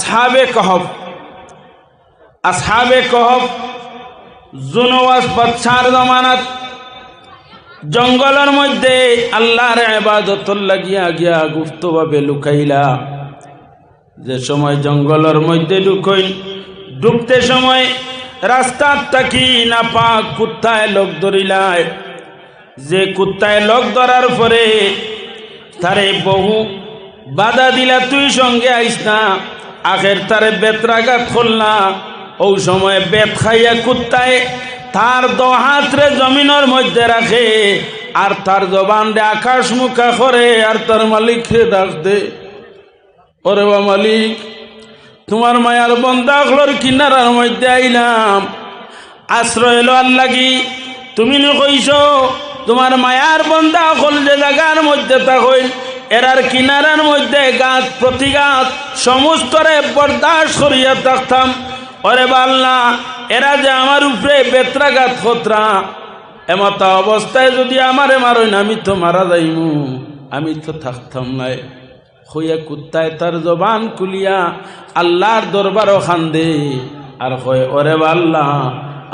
আসহাবে কহব আসহাবে কহব জুনওয়াস বাদশার জমানাত, জঙ্গলের মধ্যে আল্লাহর আবাদতর লাগিয়া গিয়া গুপ্তভাবে লুকাইলা। যে সময় জঙ্গলের মধ্যে ঢুকইন, ঢুকতে সময় রাস্তার তাকি না পাক কুত্তায় লোক ধরিলায়। যে কুত্তায় লোক ধরার পরে তারে বহু বাধা দিলা তুই সঙ্গে আইস না। আখের তারে বেতরাঘাত করলা ও সময় বেত খাইয়া কুত্তায় তার দহাত্রে জমিনের মধ্যে রাখে, আর তার জবান দে আকাশ মুখা করে, আর তার মালিক ডাক দে। ওরে বা মালিক, তোমার মায়ার বন্দাগুলোর কিনারার মধ্যে আইলাম। আশ্রয় লওয়ার লাগি, তুমি নি কইস তোমার মায়ার বন্দা হল যে জায়গার মধ্যে তা হইল। এরার কিনারার মধ্যে গাছ প্রতিগাত সমস্তরে বরদাস্ত করিয়া থাকতাম। ওরে বাল্লা, এরা যে আমার উপরে বেত্রাঘাত খতরা এমতা অবস্থায় যদি আমারে মারই না, আমি তো মারা যাইমু। আমি তো থাকতাম নাই হইয়া কুত্তায় তার জবান কুলিয়া আল্লাহর দরবারও খান্দে। আর হয়, ওরে বাল্লা,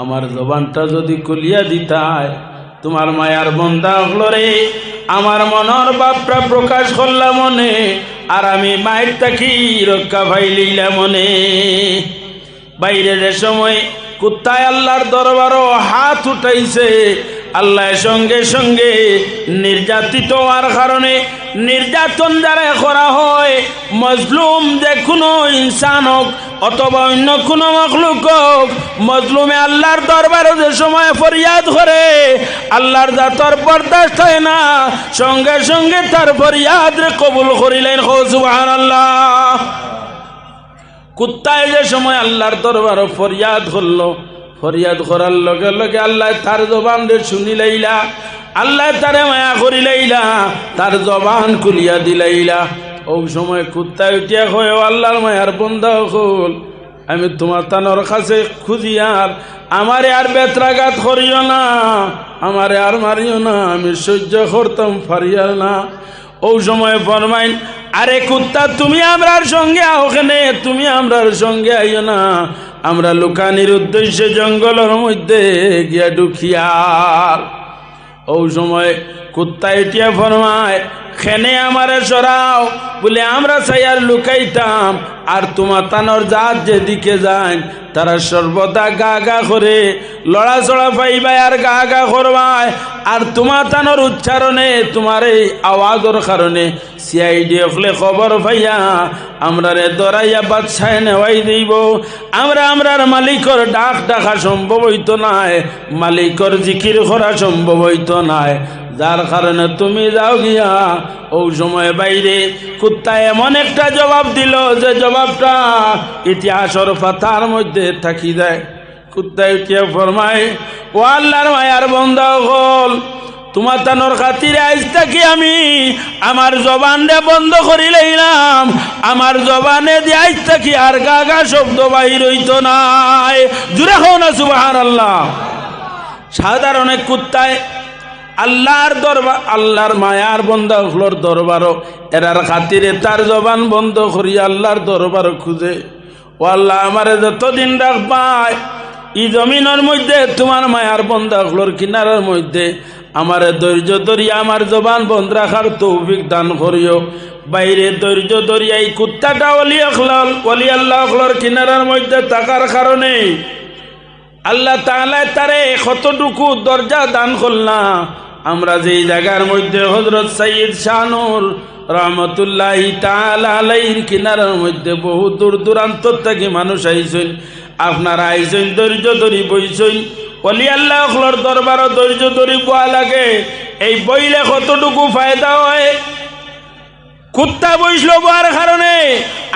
আমার জবানটা যদি কুলিয়া দিতায়, তোমার মায়ার বন্দা হলরে আমার মনের বাপরা প্রকাশ করলাম মনে, আর আমি মায়ের তাকি রক্ষা পাইলিলা মনে। বাইরের সময় কুত্তায় আল্লাহর দরবারও হাত উঠাইছে আল্লাহ সঙ্গে সঙ্গে নির্যাতিত হওয়ার কারণে নির্যাতন যারা করা হয়, মজলুম যে কোনো ইনসান হোক অথবা অন্য কোনো মখলুক হোক, মজলুমে আল্লাহর দরবারে যে সময় ফরিয়াদ করে, আল্লাহর জাতর বরদাস্ত হয় না, সঙ্গে সঙ্গে তার ফরিয়াদ কবুল করিলেন। হো আল্লাহ কুত্তায় যে সময় আল্লাহর দরবার ফরিয়াদ করল ফরিয়াদ করার লগে লগে আল্লাহ তার জবান রে শুনিলাইলা আল্লাহ তারে মায়া করিলাইলা তার জবান খুলিয়া দিলাইলা ও সময় কুত্তায় উঠিয়া "ও আল্লাহর মায়ার বন্ধা হল আমি তোমার তানোর কাছে খুঁজিয়ার আমারে আর বেত্রাঘাত করিও না, আমারে আর মারিও না, আমি সহ্য করতাম পারিয়া না। ও সময় ফরমাইন, আরে কুত্তা, তুমি আমরার সঙ্গে ওখানে তুমি আমরার সঙ্গে আইও না। আমরা লুকানির উদ্দেশ্যে জঙ্গলের মধ্যে গিয়া ঢুকিয়া। ও সময় কুত্তা এটিয়া ফরমায় খেনে আমারে সরাও, বলে আমরা সাইয়ার লুকাইতাম, আর তোমার তানোর জাত যেদিকে যান তারা সর্বদা গা গা করে, লড়াচড়া পাইবাই আর গা গা করবায় আর তোমার তানোর উচ্চারণে, তোমার এই আওয়াজের কারণে সিআইডি হলে খবর পাইয়া, আমরা রে দরাইয়া বাদশায় নেওয়াই দিব আমরা আমরার মালিকর ডাক ডাকা সম্ভব হইতো নাই, মালিকর জিকির করা সম্ভব হইতো নাই। যার কারণে তুমি যাও গিয়া ও সময় বাইরে। কুত্তা এমন একটা জবাব দিল যে জবাবটা ইতিহাসর পাতার মধ্যে থাকি যায় কুত্তা উঠিয়া ফরমায়, ও আল্লাহর মায়ার বন্ধা হল তোমার তানোর খাতিরে আইজ থাকি আমি। আমার জবান রে বন্ধ করিলাম আমার জবানে দিয়ে আইজ থাকি আর গা গা শব্দ বাহির হইতো নাই। জুড়ে হও না সুবাহান আল্লাহ সাধারণ কুত্তায় আল্লাহর দরবার, আল্লাহর মায়ার বন্ধা হলোর দরবারও, এরার খাতিরে তার জবান বন্ধ করি আল্লাহর দরবার খুঁজে। ও আল্লাহ, আমারে যতদিন রাখবাই ই জমিনের মধ্যে, তোমার মায়ার বন্ধা হলোর কিনারের মধ্যে, আমার ধৈর্য ধরিয়া আমার জবান বন্ধ রাখার তৌফিক দান করিও। বাইরে ধৈর্য ধরিয়া এই কুত্তাটা অলি আখলাল, অলি আল্লাহ কিনারার মধ্যে থাকার কারণে আল্লাহ তাআলা তারে কতটুকু দরজা দান করলা? আমরা যেই জায়গার মধ্যে হজরত সৈয়দ শাহনুর রহমতুল্লাহ তাআলা আলাইহির কিনারার মধ্যে বহু দূর দূরান্ত থেকে মানুষ আইছেন। আপনারা আইছেন, ধৈর্য ধরি বইছেন। অলি আল্লাহ আখলার দরবারও ধৈর্য ধরি বোয়া লাগে। এই বইলে কতটুকু ফায়দা হয়? কুত্তা বইসল বার কারণে।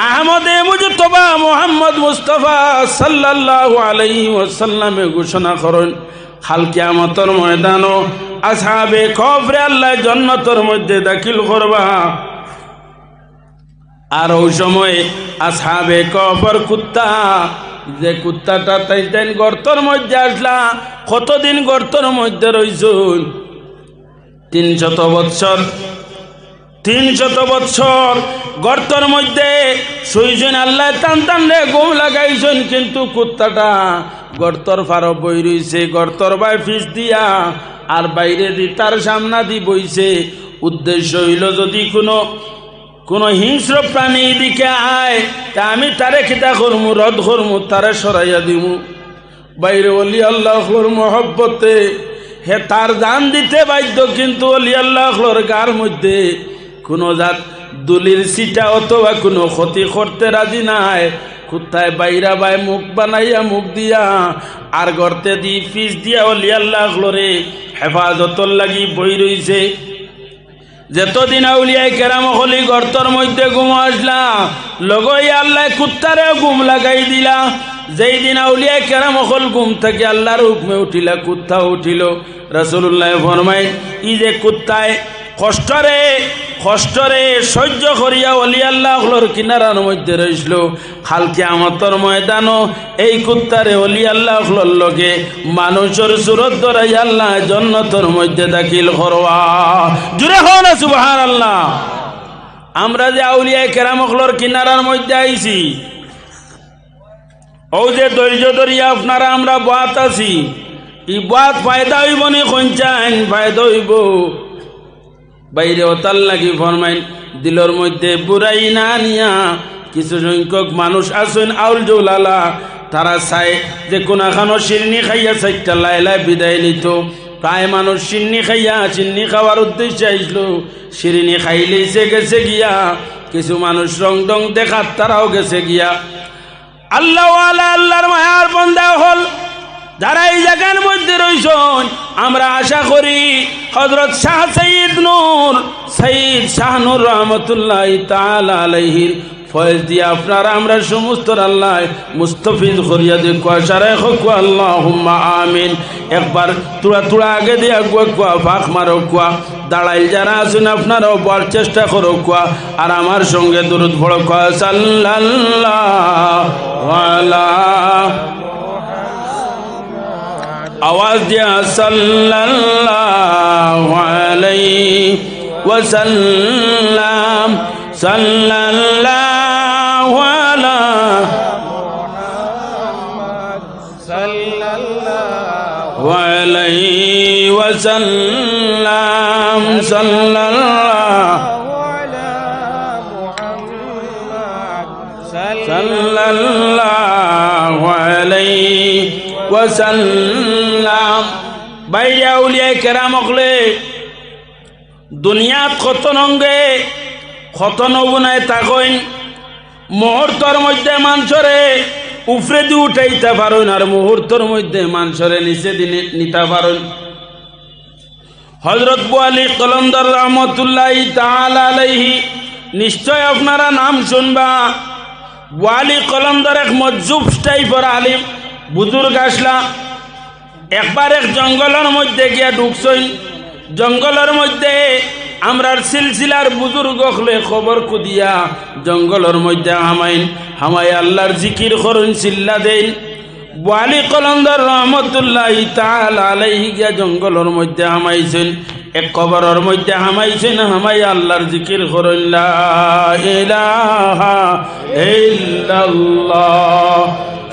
আহমদে মুজতবা মোহাম্মদ মুস্তফা সাল্লাল্লাহু আলাইহি ওয়াসাল্লামে ঘোষণা করেন খাল কিয়ামতর ময়দানও আসহাবে খবরে আল্লাহ জন্নতর মধ্যে দাখিল করবা। আর ওই সময় আসহাবে কবর কুত্তা, যে কুত্তাটা তাই তাই গর্তর মধ্যে আসলা, কতদিন গর্তর মধ্যে রইছুন? তিনশত বৎসর তিন শত বৎসর গর্তর মধ্যে শুইছেন আল্লাহ টান টান রে ঘুম লাগাইছেন, কিন্তু কুত্তাটা গর্তর ফারো বই রইছে, গর্তর বাই ফিস দিয়া আর বাইরে দি তার সামনা দি বইছে। উদ্দেশ্য হইল যদি কোনো কোনো হিংস্র প্রাণী দিকে আয়, তা আমি তারে খিতা করমু, রদ করমু, তারে সরাইয়া দিমু। বাইরে অলি আল্লাহর মহব্বতে হে তার দান দিতে বাধ্য, কিন্তু অলি আল্লাহর গার মধ্যে কোনো জাত দুলির সিটা অথবা কোনো ক্ষতি করতে রাজি নাই। কোথায় বাইরা বাই মুখ বানাইয়া মুখ দিয়া, আর গর্তে দি ফিস দিয়া অলি আল্লাহরে হেফাজতর লাগি বই রইছে। যতদিন আউলিয়ায় কেরাম হলি গর্তর মধ্যে ঘুম আসলা, লগই আল্লাহ কুত্তারে ঘুম লাগাই দিলা। যেই দিন আউলিয়ায় কেরাম হল ঘুম থেকে আল্লাহর হুকমে উঠিলা, কুত্তা উঠিল। রসুল্লাহ ফরমাই ই যে কুত্তায় কষ্টরে কষ্টরে সহ্য করিয়া অলি আল্লাহর কিনারার মধ্যে রইছিল খালকে আমতর ময়দানও এই কুত্তারে অলি আল্লাহর লগে মানুষের সুরত ধরাই আল্লাহ জন্নতর মধ্যে দাখিল করবা। জুড়ে হন সুবাহান আল্লাহ আমরা যে আউলিয়া কেরামখলর কিনারার মধ্যে আইছি, ও যে ধৈর্য ধরিয়া আপনারা আমরা বাত আছি, ই বাত ফায়দা হইব নি কঞ্চাইন ফায়দা হইব। বাইরে ওতাল লাগি ফরমাইন, দিলর মধ্যে বুড়াই না নিয়া কিছু সংখ্যক মানুষ আসেন আউল জৌলালা, তারা চাই যে কোনাখানো শিরনি খাইয়া চাইটা লাইলাই বিদায় নিত। প্রায় মানুষ সিন্নি খাইয়া চিন্নি খাওয়ার উদ্দেশ্যে আইসলো। শিরিনি খাইলেইছে গেছে গিয়া, কিছু মানুষ রং ডং দেখার তারাও গেছে গিয়া। আল্লাহ আল্লাহর মায়ার বন্ধা হল যারা এই জায়গার মধ্যে রয়েছেন আমরা আশা করি হজরত শাহ সঈদ নূর, সঈদ শাহনুর রহমতুল্লাহ তালা আলহির ফয়েজ দিয়ে আপনারা, আমরা সমস্ত আল্লাহ মুস্তফিজ করিয়া দেখুয়া সারাই হকুয়া আল্লাহ আমিন। একবার তুড়া তুড়া আগে দিয়ে আগুয়া কুয়া, ফাঁক মারো কুয়া দাঁড়াইল যারা আছেন আপনারাও বলার চেষ্টা করো কুয়া, আর আমার সঙ্গে দূরত ভড় কুয়া, সাল্লাল্লাহ আওয়াজ দিয়া সাল্লাল্লাহু আলাইহি ওয়াসাল্লাম সাল্লাল্লাহু আলা মুহাম্মদ সাল্লাল্লাহু আলাইহি ওয়াসাল্লাম সাল্লাল্লাহু আলা মুহাম্মদ সাল্লাল্লাহু আলাইহি ওয়াসাল্লাম বাইরে আউলিয়া কেরাম অকলে দুনিয়াত কত নঙ্গে কত নবুনায় তাকইন মুহূর্তর মধ্যে মানুষরে উফরে দি উঠাইতে পারেন আর মুহূর্তর মধ্যে মানুষরে নিচে দিনে নিতে পারেন। হজরত বুয়ালি কলন্দর রহমতুল্লাহ আলাইহি নিশ্চয় আপনারা নাম শুনবা। বুয়ালি কলন্দর এক মজ্জুব টাইপর আলিম, বুজুর্গ আসলা। একবার এক জঙ্গলের মধ্যে গিয়া ঢুকছইন। জঙ্গলের মধ্যে আমরার সিলসিলার বুজুর্গ হলে খবর কুদিয়া জঙ্গলের মধ্যে হামাইন। হামাই আল্লাহর জিকির করুন, চিল্লা দেন বালি কলন্দর রহমতুল্লাহ তাল আলাইহি গিয়া জঙ্গলের মধ্যে হামাইছেন। এক কবরের মধ্যে হামাইছেন হামাই আল্লাহর জিকির করুন, লা ইলাহা ইল্লাল্লাহ।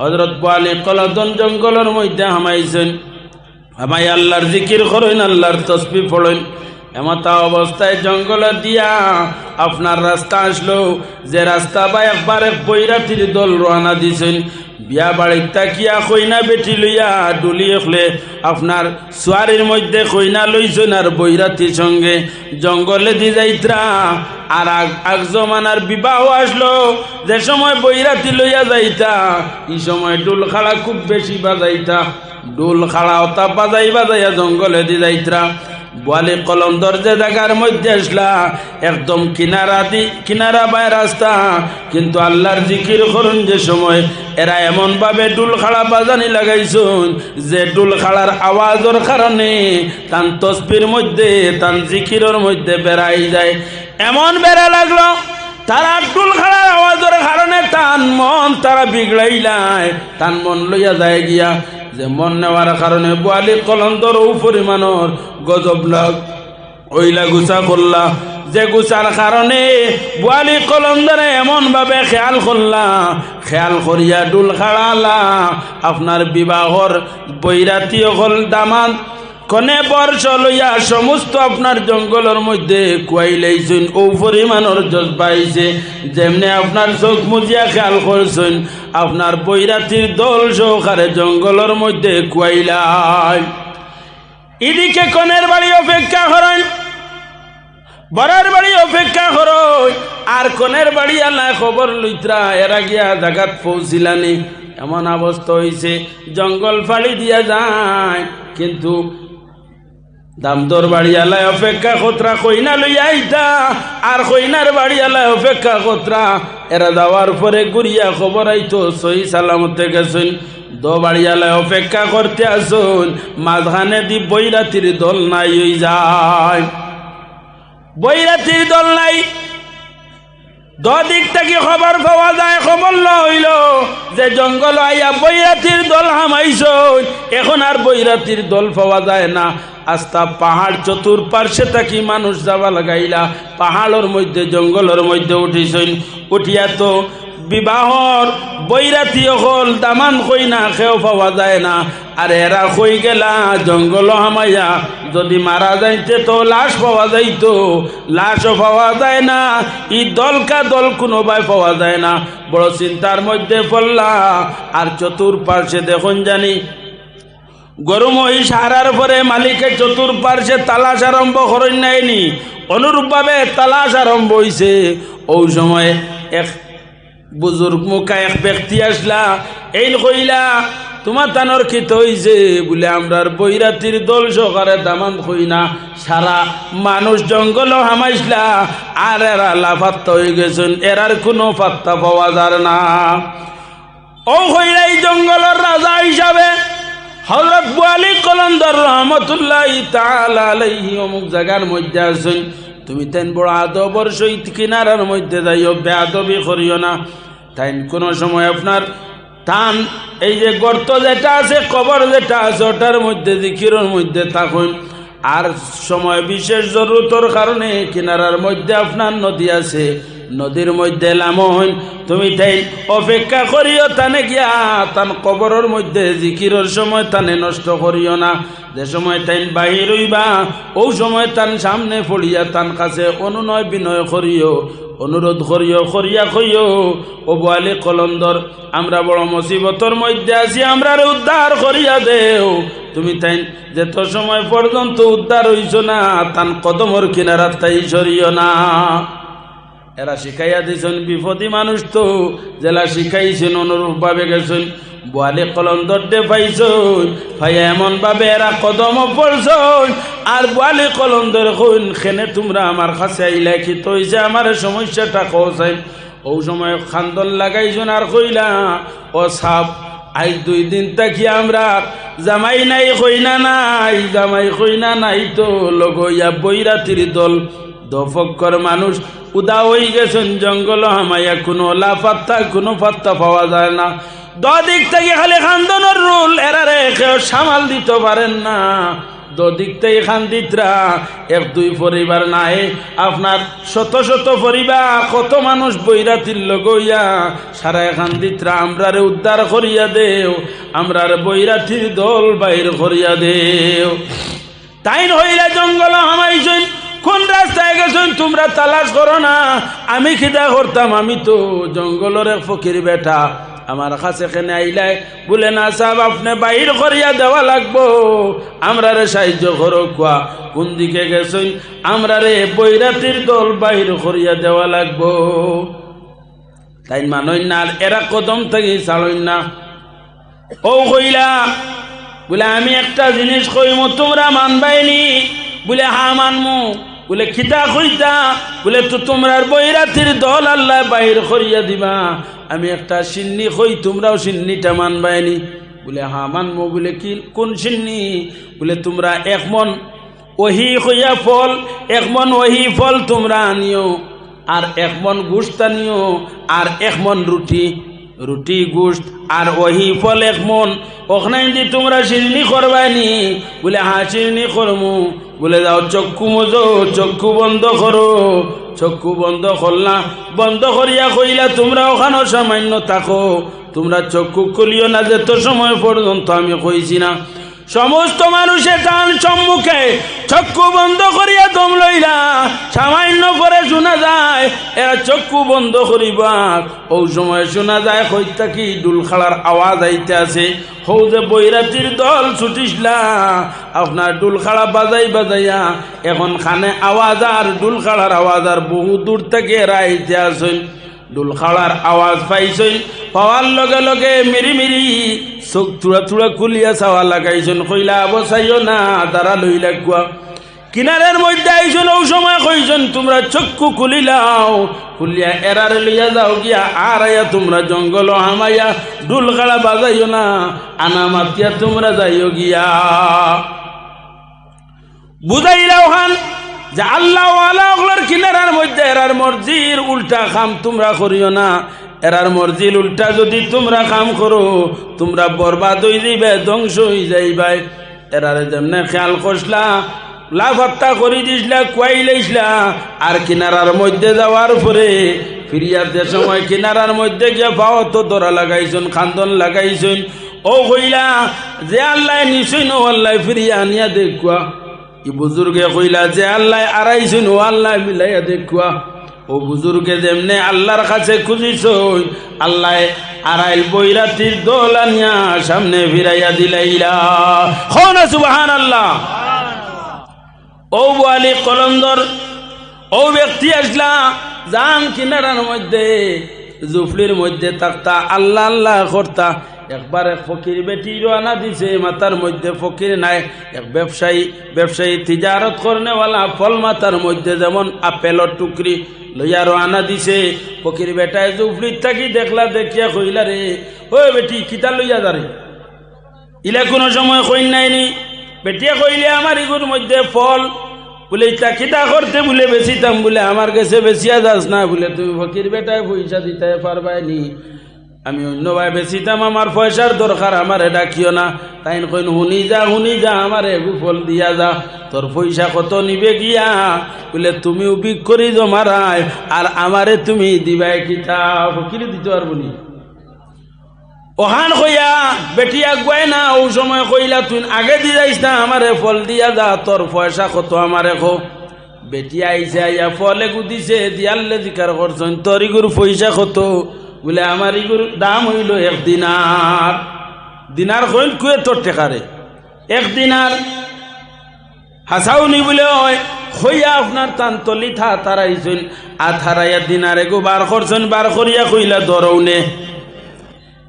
হজরত বালি কলাদন জঙ্গলের মধ্যে হামাইছেন। আমায় আল্লাহর জিকির করেন আল্লাহর তসবি পড়েন। এমতা অবস্থায় জঙ্গলে দিয়া আপনার রাস্তা আসলো। যে রাস্তা বা একবার এক বৈরাতির দল রওনা দিছেন। বিয়া বাড়ির তাকিয়া কইনা বেটি লইয়া ডুলি হলে আপনার সোয়ারির মধ্যে কইনা লইছেন আর বৈরাতির সঙ্গে। জঙ্গলে দি যাইত্রা। আর আগ জমানার বিবাহ আসলো। যে সময় বৈরাতি লইয়া যাইতা এই সময় ডুল খাড়া খুব বেশি বাজাইতা। ডুল খাড়া ওতা বাজাই বাজাইয়া জঙ্গলে দি যাইত্রা। বোয়ালি কলম যে জায়গার মধ্যে আসলা, একদম কিনারা দি কিনারা বায় রাস্তা। কিন্তু আল্লাহর জিকির করুন যে সময়, এরা এমনভাবে ডুল খাড়া বাজানি লাগাইছুন, যে ডুল খাড়ার আওয়াজের কারণে তান তসবির মধ্যে, তান জিকিরের মধ্যে বেড়াই যায়। এমন বেড়া লাগল, তারা টুল খাড়ার আওয়াজের কারণে তান মন তারা বিগড়াইলায় তান মন লইয়া যায় গিয়া। যে মন নেওয়ার কারণে বোয়ালি কলন্দর ও পরিমাণর গজব লাগ ওইলা গুছা করলা। যে গুছার কারণে বোয়ালি কলন্দরে এমন ভাবে খেয়াল করলা। খেয়াল করিয়া ডুল খাড়ালা আপনার বিবাহর বৈরাতি হল দামান কনে বর্ষ লইয়া সমস্ত আপনার জঙ্গলের মধ্যে কুয়াইলাইছেন ও পরিমাণর জজ পাইছে। যেমনি আপনার চোখ মুজিয়া খেয়াল করছেন, আপনার বৈরাতির দল সহকারে জঙ্গলের মধ্যে কুয়াইলাই এদিকে কনের বাড়ি অপেক্ষা করেন, বরের বাড়ি অপেক্ষা করো আর কনের বাড়ি আল্লাহ খবর লইত্রা এরা গিয়া জাগাত পৌঁছিলানি। এমন অবস্থা হয়েছে জঙ্গল ফাড়ি দিয়া যায়, কিন্তু দামদর বাড়িয়ালায় অপেক্ষা কতরা কইনা লইয়া আইতা। আর কইনার বাড়িয়ালায় অপেক্ষা কতরা এরা যাওয়ার পরে গুড়িয়া খবর আইতো, সহি সালামতে গেছেন দো বাড়িয়ালায় অপেক্ষা করতে আসুন, মাঝখানে দি বৈরাতির দল নাই হই যায়। বৈরাতির দল নাই। দিক থেকে খবর পাওয়া যায়, খবর হইল যে জঙ্গল আইয়া বৈরাতির দল হামাইছ এখন আর বৈরাতির দল পাওয়া যায় না। আস্তা পাহাড় চতুর্পার্শ্বে থাকি মানুষ যাবা লাগাইলা। পাহাড়ের মধ্যে, জঙ্গলের মধ্যে উঠিছেন। উঠিয়া তো বিবাহর বৈরাতি হল দামান কই না খেও পাওয়া যায় না। আর এরা কই গেলা জঙ্গল হামাইয়া। যদি মারা যাইতে তো লাশ পাওয়া যাইতো। লাশও পাওয়া যায় না, ই দলকা দল কোনোবাই পাওয়া যায় না। বড় চিন্তার মধ্যে পড়লা। আর চতুর্পার্শ্বে দেখুন জানি গরু মহিষ হারার পরে মালিকের চতুর্পার্শ্বে তালাশ আরম্ভ করেন নাইনি অনুরূপভাবে তালাশ আরম্ভ হইছে। ওই সময় এক বুজুর্গ মুখা এক ব্যক্তি আসলা, এই কইলা, তোমার তানোর খিত হইছে বলে আমরার বৈরাতির দল সহকারে দামান কই না। সারা মানুষ জঙ্গল হামাইসলা, আর এরা লাফাত্তা হয়ে গেছেন, এরার কোনো পাত্তা পাওয়া যায় না। ও হইলাই জঙ্গলের রাজা হিসাবে হজরত বুয়ালি কলন্দর রহমতুল্লাহ তালাহি অমুক জায়গার মধ্যে আছেন। তুমি তেন বড় আদবর সহিত কিনারার মধ্যে যাইও বেআবি করিও না। তাই কোনো সময় আপনার টান এই যে গর্ত যেটা আছে, কবর যেটা আছে, ওটার মধ্যে, জিকিরের মধ্যে থাকুন। আর সময় বিশেষ জরুরতর কারণে কিনারার মধ্যে আপনার নদী আছে। নদীর মধ্যে লামন, তুমি তাই অপেক্ষা করিও তানে গিয়া, তান কবরের মধ্যে জিকিরের সময় তানে নষ্ট করিও না। যে সময় তাই বাহির হইবা, ও সময় তান সামনে পড়িয়া তান কাছে অনুনয় বিনয় করিও, অনুরোধ করিও, করিয়া কইও, ও বোয়ালি কলন্দর, আমরা বড় মুসিবতর মধ্যে আছি, আমরা উদ্ধার করিয়া দেও। তুমি তাই যেত সময় পর্যন্ত উদ্ধার হইছ না, তান কদমর কিনারা তাই সরিও না। এরা শিখাইয়া দিয়েছেন, বিপদী মানুষ তো। জেলা শিখাইছেন, অনুরূপভাবে গেছেন। বোয়ালে কলন্দর দে পাইছন, ভাইয়া এমন ভাবে এরা কদম পড়ছন। আর বোয়ালে কলন্দর কইন খেনে তোমরা আমার কাছে আইলা কি তৈছে আমার সমস্যাটা কৌসাই ও সময় খান্দন লাগাইছন আর কইলা, ও সাপ, আজ দুই দিন থাকি আমরা, জামাই নাই, কইনা নাই, জামাই কইনা নাই তো লগইয়া বৈরাতির দল। দফক্কর মানুষ। উদা হয়ে গেছেন জঙ্গল, হামাইয়া কোনো লাফাত্তা, কোনো পাত্তা পাওয়া যায় না। দিক থেকে খালি খান্দনের রুল, এরারে কেউ সামাল দিতে পারেন না। দিক থেকে খান্দিতরা, এক দুই পরিবার নাই। আপনার শত শত পরিবার, কত মানুষ বৈরাতির লগইয়া সারা খান্দিতরা আমরারে উদ্ধার করিয়া দেও, আমরার বৈরাতির দল বাইর করিয়া দেও। তাই হইলে জঙ্গল হামাইছেন কোন রাস্তায় গেছেন তোমরা তালাশ করো না। আমি খিদা করতাম, আমি তো জঙ্গলের ফকির বেটা। আমার কাছে এখানে আইলাই, বলে, না সাহেব, আপনি বাইর করিয়া দেওয়া লাগবো। আমরা রে সাহায্য করো, কুয়া। কোন দিকে গেছেন আমরা রে বৈরাতির দল বাইর করিয়া দেওয়া লাগবো। তাই মানই না এরা কদম থেকে ছাড়ই না। ও কইলা, বলে, আমি একটা জিনিস কইম, তোমরা মানবাইনি বলে, হা মানমু। বলে খিতা কইতা বলে, তো তোমরার বৈরাতির দল আল্লাহ বাহির করিয়া দিবা। আমি একটা সিন্নি কই, তোমরাও সিন্নিটা মানবাইনি। বলে, হা মানমু। বলে, কি, কোন সিন্নি? বলে, তোমরা এক মন ওহি হইয়া ফল, এক মন ওহি ফল তোমরা আনিও, আর এক মন গুস্ত আনিও, আর এক মন রুটি। রুটি গুস্ত আর ওহি ফল এক মন। ওখানে যদি তোমরা শিরনি করবানি বলে হ্যাঁ শিরনি করমু। বলে যাও চক্ষু মজো, চক্ষু বন্ধ করো। চক্ষু বন্ধ করলা, বন্ধ করিয়া কইলা, তোমরা ওখানে সামান্য থাকো। তোমরা চক্ষু খুলিও না, যেত সময় পর্যন্ত আমি কইছি না। সমস্ত মানুষের টান সম্মুখে চক্ষু বন্ধ করিয়া তোম লইলা, সামান্য করে শোনা যায়, এরা চক্ষু বন্ধ করিবার ও সময় শোনা যায় হইতা কি ডুল খালার আওয়াজ আইতে আছে। হৌ যে বৈরাতির দল ছুটিসলা, আপনার ডুল খাড়া বাজাই বাজাইয়া, এখন খানে আওয়াজ আর ডুল খাড়ার আওয়াজ আর বহু দূর থেকে এরা আইতে আসেন। ডুল খাড়ার আওয়াজ পাইছেন, পাওয়ার লগে লগে মিরি মিরি চোখ চূড়া চূড়া খুলিয়া চাওয়া লাগাইছেন। কইলা বসাইও না তারা লইলা কুয়া। কিনারের মধ্যে আইছেন ও সময় কইছেন, তোমরা চক্ষু খুলিলাও, খুলিয়া এরার লইয়া যাও গিয়া, আর আয়া তোমরা জঙ্গল হামাইয়া ডুল খাড়া বাজাইও না, আনা মাতিয়া তোমরা যাইও গিয়া। বুঝাইলাও খান যে আল্লাহ আল্লাহর কিনারার মধ্যে এরার মর্জির উল্টা খাম তোমরা করিও না। এরার মর্জির উল্টা যদি তোমরা কাম করো, তোমরা বরবাদ হয়ে যাইবে, ধ্বংস হয়ে যাইবাই। এরারে যেমনে খেয়াল করসলা লাভাত্তা করে দিসলা কুয়াই লাইসলা আর কিনারার মধ্যে যাওয়ার পরে ফিরিয়াতে সময় কিনারার মধ্যে গিয়ে পাও, তো দরা লাগাইছুন, খান্দন লাগাইছুন। ও কইলা, যে আল্লাহ নিশ্চয় নো আল্লাহ ফিরিয়া আনিয়া দেখুয়া। ই বুজুর্গে কইলা, যে আল্লাহ আড়াইছুন ও আল্লাহ মিলাইয়া দেখুয়া। ও বুজুর্গে যেমনে আল্লাহর কাছে খুঁজিস আল্লাহ আড়াইল বৈরাতির দোল আনিয়া সামনে ফিরাইয়া দিলাইলা। হন সুবাহান আল্লাহ ও বালি কলন্দর, ও ব্যক্তি আসলা যান কিনারার মধ্যে, জুফলির মধ্যে থাকতা, আল্লাহ আল্লাহ করতা। একবার এক ফকির বেটি রানা দিছে মাতার মধ্যে ফকির নাই, এক ব্যবসায়ী ব্যবসায়ী তিজারত করনেওয়ালা, ফল মাতার মধ্যে যেমন আপেলর টুকরি লইয়া রানা দিছে, ফকির বেটায় জুফলির থাকি দেখলা, দেখিয়া কইলা রে ও বেটি, কিতা লইয়া যারে? ইলা কোনো সময় কইন নাইনি বেটিয়া কইলে আমার ইগুর মধ্যে ফল, বলে ইটা কিতা করতে বলে বেশিতাম বলে, আমার কাছে বেশিয়া যাস না বলে তুমি ফকির বেটায় পয়সা দিতে পারবাই নি আমি অন্য ভাই বেশিতাম আমার পয়সার দরকার, আমার এটা কিয় না। তাই কইন শুনি যা শুনি যা, আমার এগু ফল দিয়া যা। তোর পয়সা কত নিবে গিয়া? বলে, তুমিও বিক করি জমারায়, আর আমারে তুমি দিবাই কিতা? ফকির দিতে পারব নি। ওহান কইয়া বেটিয়া আগুয়াই না ও সময় কইলা, তুই আগে দি যাইস না, আমারে ফল দিয়া যা, তোর পয়সা কত আমারে খো। বেটি আইসে আইয়া ফল এগু দিছে দিয়ালে জিকার করছেন তোর ইগুর পয়সা কত? বলে, আমার ইগুর দাম হইল এক দিনার। দিনার কইন কুয়ে তোর টেকারে। এক দিনার হাসাউনি বলে হয় হইয়া আপনার তান্তলি থা তারাইছেন আর থারাইয়া দিনারে গো বার করছেন বার করিয়া কইলা ধরৌনে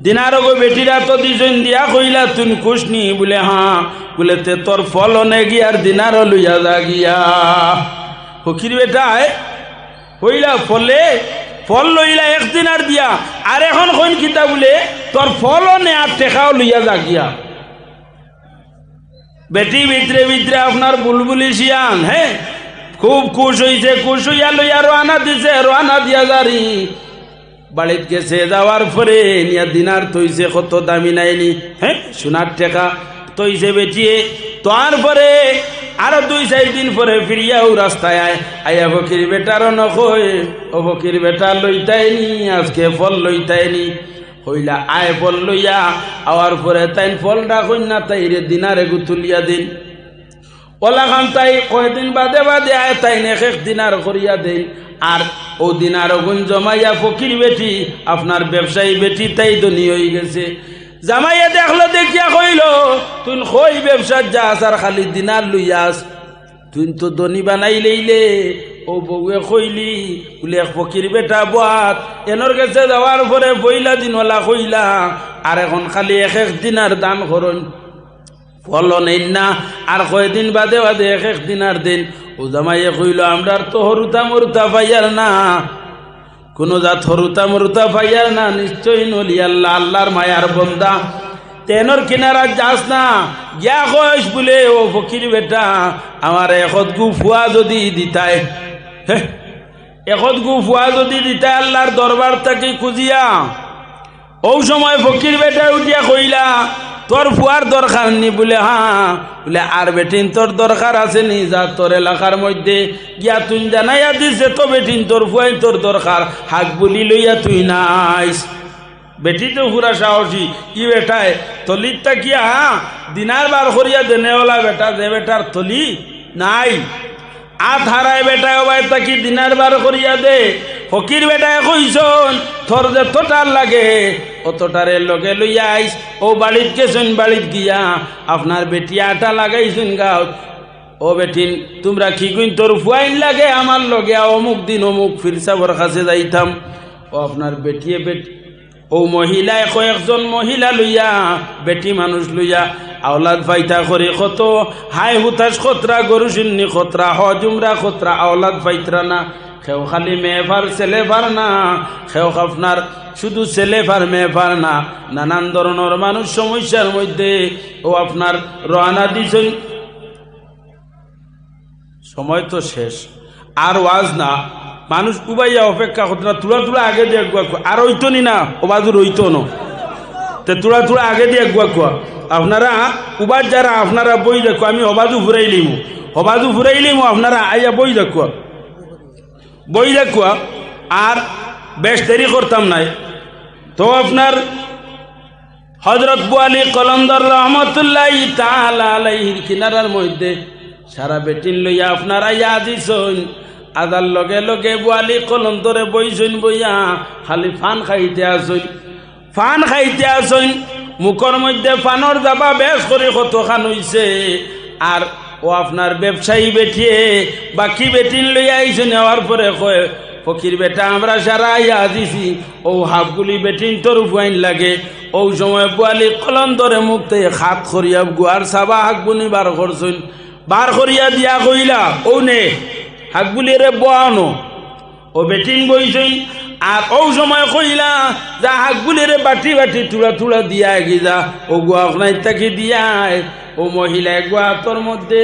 দিনার গো বেটিরা তো দিছেন দিয়া কইলা, তুন কুশনি? বলে হ্যাঁ বলে, তে তোর ফল অনে গিয়ার দিনার লইয়া যা গিয়া। ফকির বেটায় কইলা, ফলে, ফল লইলা এক দিনার দিয়া, আর এখন কইন কিতা বলে, তোর ফল নে আর টেকাও লইয়া যা গিয়া। বেটি ভিতরে ভিতরে আপনার বুলবুলি শিয়ান হ্যাঁ খুব খুশ হইছে, খুশ হইয়া লইয়া রোয়ানা দিছে রোয়ানা দিয়া যারি। বাড়িত গেছে, যাওয়ার পরে নিয়া দিনার তৈছে, কত দামি নাইনি হ্যাঁ? সোনার টেকা তৈছে বেটিয়ে। তারপরে আরও দুই, চার দিন পরে ফিরিয়াও রাস্তায় আয়। আয়া ফকির বেটারও নকই ও ফকির বেটা লইতাইনি আজকে ফল লইতাইনি হইলা আয় ফল লইয়া, আওয়ার পরে তাইন ফলটা কন্যা তাইরে দিনারে গুতুলিয়া দিন। ওলা খান তাই কয়দিন বাদে বাদে আয় তাই এক এক দিনার করিয়া দেন। আর ও দিনার গুণ জমাইয়া ফকির বেটি, আপনার ব্যবসায়ী বেটি, তাই ধনী হয়ে গেছে। জামাইয়া দেখল, দেখিয়া কইল তুই কই ব্যবসার যাস আর খালি দিনার লইয়াস তুই তো ধনী বানাই লইলে, ও বউয়ে কইলি বলে ফকির বেটা বাত এনর কাছে যাওয়ার পরে বইলা দিনওয়ালা কইলা, আর এখন খালি এক এক দিনার দান করুন। ফল নেই না, আর কয়দিন বাদে বাদে এক এক দিন আর দিন। ও জামাইয়ে কইল আমরা তো হরুতা মরুতা পাইয়ার না। কোনো জাত হরুতা মরুতা পাইয়ার না, নিশ্চয়ই নলি আল্লাহ, আল্লাহর মায়ার বন্দা। তেনর কিনারা যাস না গিয়া কইস বলে, ও ফকির বেটা, আমার এখত গু ফুয়া যদি দিতাই হে, এখত গু ফুয়া যদি দিতাই আল্লাহর দরবার থেকে খুঁজিয়া, ও সময় ফকির বেটা উঠিয়া কইলা তোর ফুয়ার দরকার নি বলে হ্যাঁ বলে, আর বেটিন তোর দরকার আছে নি যা তোর এলাকার মধ্যে। গিয়া তুই জানাইয়া দিছে তো বেটিন তোর ফুয়াই তোর দরকার, হাক বলি লইয়া তুই নাইস। বেটি তো পুরা সাহসী, ই বেটায় তলির তাকিয়া দিনার বার করিয়া দেনেওয়ালা বেটা, যে বেটার তলি নাই। আত হারায় বেটায় ওবাই তাকি দিনার বার করিয়া দে? ফকির বেটায় কইসন থর যে তোটার লাগে, অতটারে লগে লইয়া আইস। ও বাড়িত গেছেন, বাড়িত গিয়া আপনার বেটি আটা লাগাইছেন গাও ও বেটিন তোমরা কি কইন, তোর ফুয়াইন লাগে? আমার লগে অমুক দিন অমুক ফিরসাবর কাছে যাইতাম। ও আপনার বেটিয়ে বেটি ও মহিলায় কয়েকজন মহিলা লইয়া, বেটি মানুষ লইয়া আওলাদ ফাইতা করে কত হাই হুতাস খতরা, গরু সিন্নি খতরা হজুমরা খতরা, আওলাদ ফাইতরা না। সেও খালি মেয়ে ফার, ছেলে না। সেও আপনার শুধু ছেলে ফার না। নানান ধরনের মানুষ সমস্যার মধ্যে ও আপনার রওনা দিছেন। সময় তো শেষ। আর ওয়াজ না। মানুষ উবাইয়া অপেক্ষা করতে না, তুলা তুলা আগে দিয়ে আর ওইতো নি না ওবাজু রইতো ন। তে তুলা তুলা আগে দিয়ে গুয়া কুয়া আপনারা উবার যারা, আপনারা বই দেখো, আমি অবাজু ফুরাইলিম অবাজু ফুরাইলিম আপনারা আইয়া বই দেখো। বই দেখো, আর বেশ দেরি করতাম নাই। তো আপনার হজরত বুয়ালি কলন্দর রহমতুল্লাহ তালাইহির কিনারার মধ্যে সারা বেটিন লইয়া আপনারা ইয়া দিছন। আদার লগে লগে বুয়ালি কলন্দরে বইছইন বইয়া খালি ফান খাইতে আসইন ফান খাইতে আসইন মুখর মধ্যে ফানর যাবা বেশ করে কত খান হইছে। আর ও আপনার ব্যবসায়ী বেটিয়ে বাকি বেটিন লইয়া আইছে নেওয়ার পরে কয়, ফকির বেটা, আমরা সারা দিছি। ও হাফগুলি বেটিন তোর ফুয়াইন লাগে। ও সময় বুয়ালি কলন্দরে মুখ থেকে হাত করিয়া গুয়ার সাবা হাকবুনি বার করছইন বার করিয়া দিয়া কইলা ও নে হাকবুলি রে বানো ও বেটিন বইছইন আর ও সময় কইলা, যা হাকবুলি রে বাটি বাটি তুলা তুলা দিয়া গিজা, ও গুয়া নাই তাকে দিয়ায় ও মহিলা গুয়া তোর মধ্যে।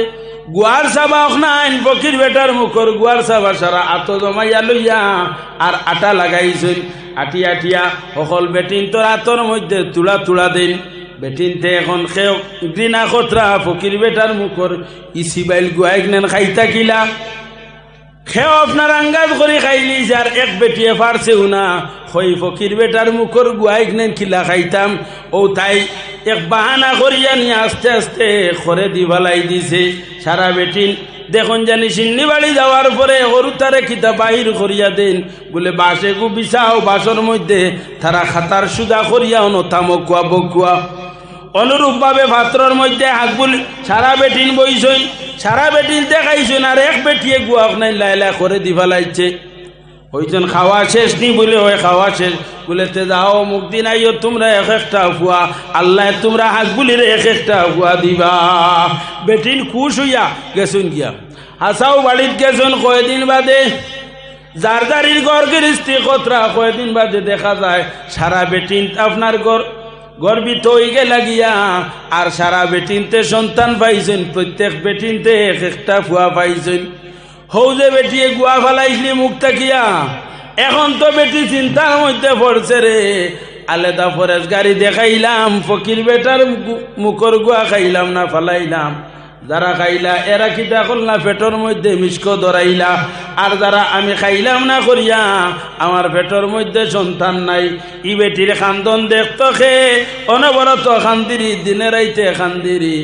গুয়ার সাবা অখনাইন ফকির বেটার মুখর গুয়ার সাবা সারা আত জমাইয়া লইয়া আর আটা লাগাইছইন আটিয়া আটিয়া, অকল বেটিন তোর আতর মধ্যে তুলা তুলা দিন। বেটিনতে এখন খেও ঘৃণা খতরা ফকির বেটার মুখর ইসি বাইল গুয়াইক নেন খাইতা কিলা খেও আপনার আঙ্গাজ করে খাইলি, যার এক বেটিয়ে পারছেও না হই ফকির বেটার মুখর গুয়াইক নেন কিলা খাইতাম। ও তাই এক বাহানা করিয়া নিয়ে আস্তে আস্তে খরে দিবালাই দিছে। সারা বেটিন, দেখুন জানি সিন্নি বাড়ি যাওয়ার পরে সরু তারে কিতা বাহির করিয়া দেন। বলে, বাসে গু বিছাও, বাসর মধ্যে তারা খাতার সুদা করিয়া অনথা মকুয়া বকুয়া। অনুরূপভাবে ভাত্রর মধ্যে হাকবুল সারা বেটিন বইছই, সারা বেটিন দেখাইছইন আর এক বেটিয়ে গুয়াক নাই, লাইলা করে দিবা ফেলাইছে ওইজন খাওয়া শেষ নি বলে, ওই খাওয়া শেষ। বলে, তে যাও মুক্তি নাইও তোমরা এক একটা ফুয়া আল্লাহ, তোমরা হাকবুলির এক একটা ফুয়া দিবা। বেটিন খুশ হইয়া গেছুন গিয়া। হাসাও বাড়িত গেছুন কয়দিন বাদে। যার যারির ঘর গিরিস্তি কতরা কয়দিন বাদে দেখা যায়, সারা বেটিন আপনার ঘর গর্বিত হয়ে লাগিয়া। গিয়া আর সারা বেটিনতে সন্তান পাইছেন, প্রত্যেক বেটিনতে এক একটা ফুয়া পাইছেন। হৌ যে বেটিয়ে গুয়া ফেলাইছিলি মুখ তাকিয়া। এখন তো বেটি চিন্তার মধ্যে পড়ছে রে। আলেদা ফরেজ গাড়ি দেখাইলাম, ফকির বেটার মুখর গুয়া খাইলাম না, ফেলাইলাম। যারা খাইলা, এরা কিতা না পেটর মধ্যে মিষ্ক ধরাইলা? আর যারা আমি খাইলাম না করিয়া, আমার পেটর মধ্যে সন্তান নাই। ই বেটির খান্দন দেখত খে, অনবরত খান্দিরি দিনে রাইতে খান্দিরি।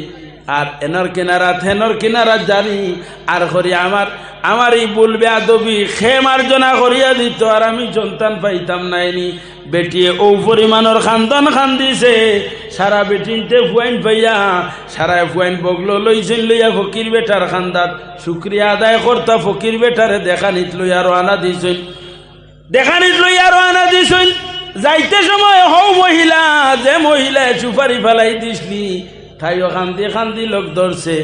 আর এনর কিনারা থেনর কিনারা জানি, আর করি আমার আমার এই বলবে আদবি খে মার্জনা করিয়া দিত, আর আমি সন্তান পাইতাম নাইনি। বেটিয়ে ও পরিমাণর খান্দন খান্দিছে, সারা বেটিনতে ফুয়াইন পাইয়া সারা ফুয়াইন বগলো লইছেন লইয়া ফকির বেটার খান্দাত শুক্রিয়া আদায় করতা ফকির বেটারে দেখা দেখানিত লইয়া রওনা দিছেন। দেখা দেখানিত লইয়া রওনা দিছেন, যাইতে সময় হও মহিলা, যে মহিলা সুপারি ফেলাই দিসলি ঠাইও খান্দি খান্দি লোক ধরছে।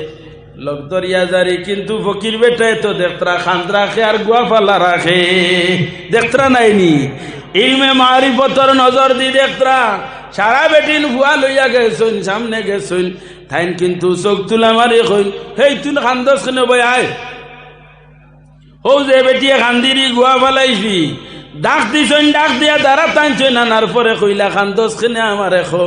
লোক ধরিয়া জারি কিন্তু ফকির বেটায় তো দেখতরা খান্দ রাখে আর গুয়া ফালা রাখে। দেখতরা নাইনি। ইলমে মারিফতর নজর দি দেখতরা। সারা বেটিন ভুয়া লইয়া গেছুন সামনে গেছুন থাইন কিন্তু চোখ তুলা মারি কইন, হেই তুন খান্দস কেন বই আয়। ও যে বেটিয়ে খান্দিরি গুয়া ফালাইছি। ডাক দিছইন, ডাক দিয়া দাঁড়া টানছই নানার পরে কইলা খান্দস কেনে আমার এখো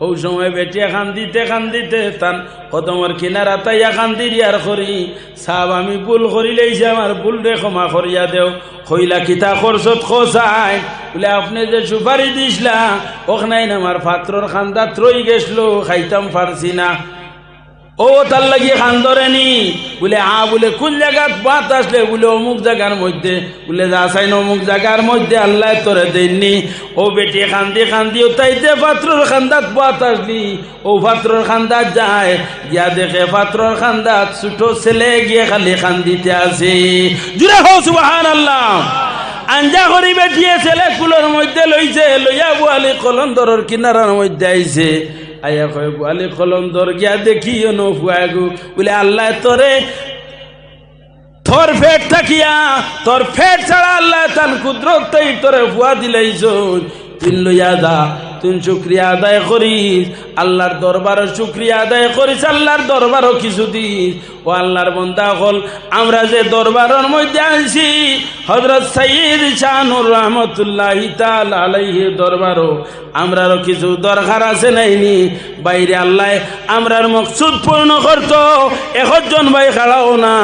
ও সময় বেটিয়া খান্দিতে খান্দিতে তান কদমর কিনারা তাইয়া খান্দিরি আর করি। সাব আমি ভুল করি লইছি আমার ভুল রে ক্ষমা করিয়া দেও। কইলা, কিতা খরচত খোসাই? বলে, আপনি যে সুপারি দিসলা ওখানে আমার পাত্রর খান্দা ত্রই গেছলো খাইতাম পারছি না। ও তার লাগি খান্দরে নি। বলে, আ, বলে, কোন জায়গাত বাত আসলে? বলে, অমুক জায়গার মধ্যে। বলে যাসাই না অমুক জায়গার মধ্যে, আল্লাহ তোরে দেননি ও বেটি খান্দি খান্দি, ও তাইতে পাত্রর খান্দাত বাত আসলি। ও পাত্রর খান্দাত যায়, গিয়া দেখে পাত্রর খান্দাত ছোটো ছেলে গিয়ে খালি খান্দিতে আছে। জুড়ে হো সুবাহান আল্লাহ আঞ্জা করি বেটিয়ে ছেলে কুলোর মধ্যে লইছে, লইয়া বুয়ালি কলন্দরের কিনারার মধ্যে আইছে। আয়া কয় বুয়ালি কলন্দর গিয়া দেখি নফুয়াগু ফুয়াগু বলে, আল্লাহ তোরে তোর ফেট থাকিয়া তোর ফেট ছাড়া আল্লাহ তান কুদরতেই তোরে ফুয়া দিলাইছ তুই লইয়া তুই শুক্রিয়া আদায় করিস, আল্লাহর দরবারও শুক্রিয়া আদায় করিস, আল্লাহর দরবারও কিছু দিস। ও আল্লাহর বন্দা, হল আমরা যে দরবারের মধ্যে আনছি হজরত সাইদ শাহনুর রহমতুল্লাহ তাল আলাইহি দরবারও আমরারও কিছু দরকার আছে নাইনি বাইরে আল্লাহ আমরার মকসুদ পূর্ণ করতো একজন ভাই খাড়াও না,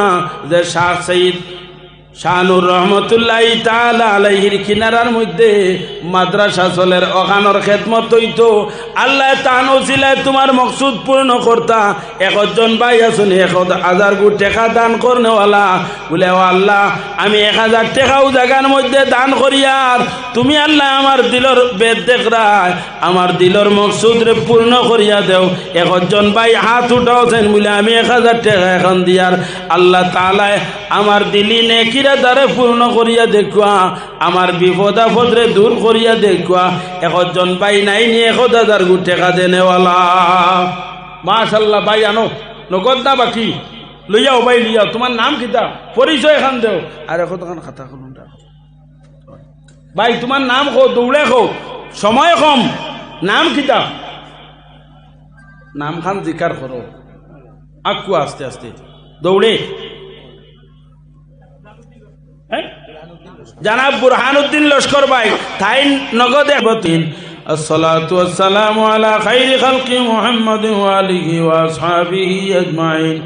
যে শাহ সঈদ শাহানুর রহমতুল্লাহ তালা আলাইহির কিনারার মধ্যে মাদ্রাসা চলের অখানোর খেদমত হইতো। আল্লাহ তানো ছিলায় তোমার মকসুদ পূর্ণ করতা, একজন ভাই আসুন এক হাজার গু টেকা দান করনেওয়ালা। বলে, ও আল্লাহ, আমি এক হাজার টেকাও জায়গার মধ্যে দান করিয়ার তুমি আল্লাহ আমার দিলর বেদ দেখরায় আমার দিলর মকসুদ রে পূর্ণ করিয়া দেও। একজন ভাই হাত উঠাওছেন বলে, আমি এক হাজার টাকা এখন দিয়ার। আল্লাহ তালায় আমার দিলি নেকিরা দ্বারে পূর্ণ করিয়া দেখুয়া আমার বিপদ আপদরে দূর করিয়া দেখুয়া একজন ভাই নাই নি এক হাজার গু টেকা দেনেওয়ালা মাশাল্লাহ ভাই আনো নগদ না বাকি? লইয়াও ভাই লইয়াও তোমার নাম কিতা? পরিচয় এখান দেও। আর এখন তখন খাতা খুলুন ভাই তোমার নাম কো দৌড়ে কো সময় কম। নাম কিতা? নাম খান জিকার করো আকু আস্তে আস্তে। দৌড়ে? জানাব বুরহানুদ্দিন লস্কর ভাই তাই নগদে বতিন الصلاة والسلام على خير خلق محمد وآله وأصحابه أجمعين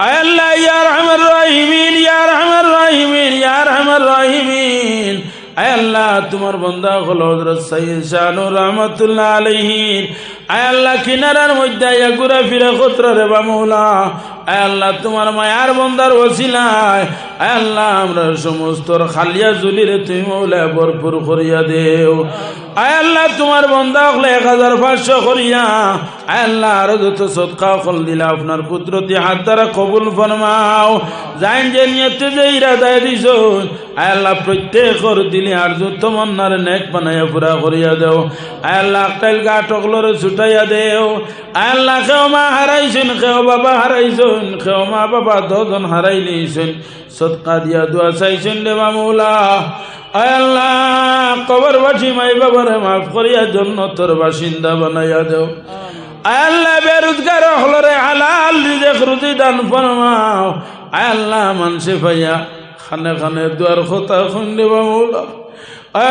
أي الله يا أرحم الراحمين يا أرحم الراحمين يا أرحم الراحمين আয় আল্লাহ তোমার বন্ধা হল হজরত সৈয়দ শাহনুর রহমতুল্লাহ আলহীন আয় আল্লাহ কিনারার মধ্যে আয়া ঘুরে ফিরে খত্র রে বা মৌলা আয় আল্লাহ, তোমার মায়ার বন্দার ওসিলায়। আল্লাহ, আমরা সমস্ত খালিয়া জুলিরে তুমি মৌলা ভরপুর করিয়া দেও। আল্লাহ, তোমার বন্দা হলে এক হাজার পাঁচশো করিয়া আল্লাহ, আরও যত সৎকা ফল দিলা, আপনার পুত্রটি হাত দ্বারা কবুল ফরমাও। যাইন যে নিয়তে যে ইরাদায় দিছ আল্লাহ প্রত্যেকর দিলে আর যত মন্নার নেক বানাইয়া পুরা করিয়া দেও। আল্লাহ, কাইল গা টকলরে ছুটাইয়া দেও। আল্লাহ, কেউ মা হারাইছেন, কেউ বাবা হারাইছেন, কেউ মা বাবা দজন হারাই নিয়েছেন। সৎকা দিয়া দোয়া চাইছেন রে মামুলা। আল্লাহ কবর বাসি মাই বাবারে মাফ করিয়া জন্য তোর বাসিন্দা বানাইয়া দেও। আল্লাহ বেরোজগার হলরে হালাল রিজেক রুজি দান ফরমাও। আল্লাহ মানসে ভাইয়া, খানে খানে দুয়ার খোতা খুন্দে বামুলা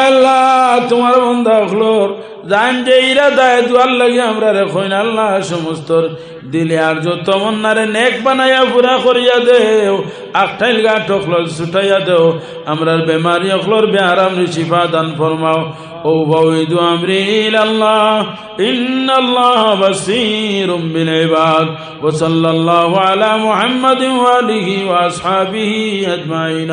আল্লাহ, তোমার বন্ধা হলোর জান যে ইরা দায় দুয়ার লাগে আমরা রেখইন আল্লাহ সমস্ত দিলে আর যত মন্নারে নেক বানাইয়া পুরা করিয়া দেও, আখটাইল গা টকল ছুটাইয়া দেও। আমরার বেমারি অখলোর বেহারাম শিফা দান ফরমাও। وأفوض أمري إلى الله. إن الله بصير بالعباد. وصلى الله على محمد وآله وأصحابه أجمعين.